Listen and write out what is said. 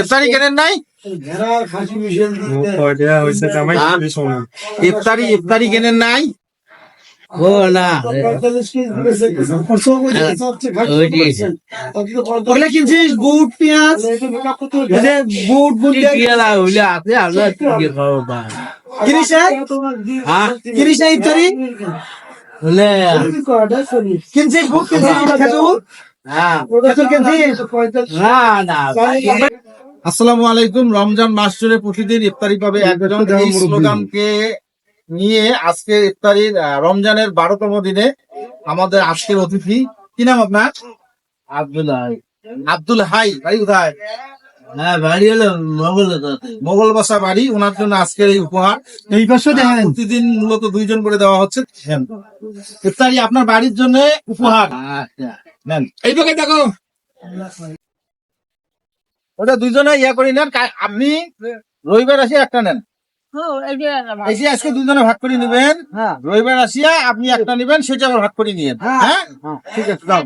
ইফতারি কেনেন নাই? ইফতারি ইফতারি কেনেন নাই ও না ওগুলা কিনছিস বুট পেঁয়াজ বুট বুট আছে আমরা কিনিস কিনিস ইফতারি? কিনছিস বুট কিনছিস খেজুর হ্যাঁ। আসসালামু আলাইকুম। রমজান মাস জুড়ে প্রতিদিন ইফতারি পাবে একজন। এই স্লোগানকে নিয়ে আজকে ইফতারির রমজানের বারোতম দিনে আমাদের আজকের অতিথি। কি নাম আপনার? আব্দুল হাই। আব্দুল হাই ভাই কোথায়? হ্যাঁ বাড়ি হলো মঙ্গল মোগল বাসা বাড়ি ওনার জন্য আজকের এই উপহার। এই পাশে দেখেন। প্রতিদিন মূলত দুইজন করে দেওয়া হচ্ছে। ইফতারি আপনার বাড়ির জন্য উপহার। আচ্ছা। নেন। এই দেখো। ওটা দুইজনে ইয়া করি নেন আপনি রবিবার আসি একটা নেন। এসে আজকে দুজনে ভাগ করে নেবেন। হ্যাঁ। রবিবার আসিয়া আপনি একটা নেবেন সেটা আবার ভাগ করে নিয়ে হ্যাঁ। ঠিক আছে যাও।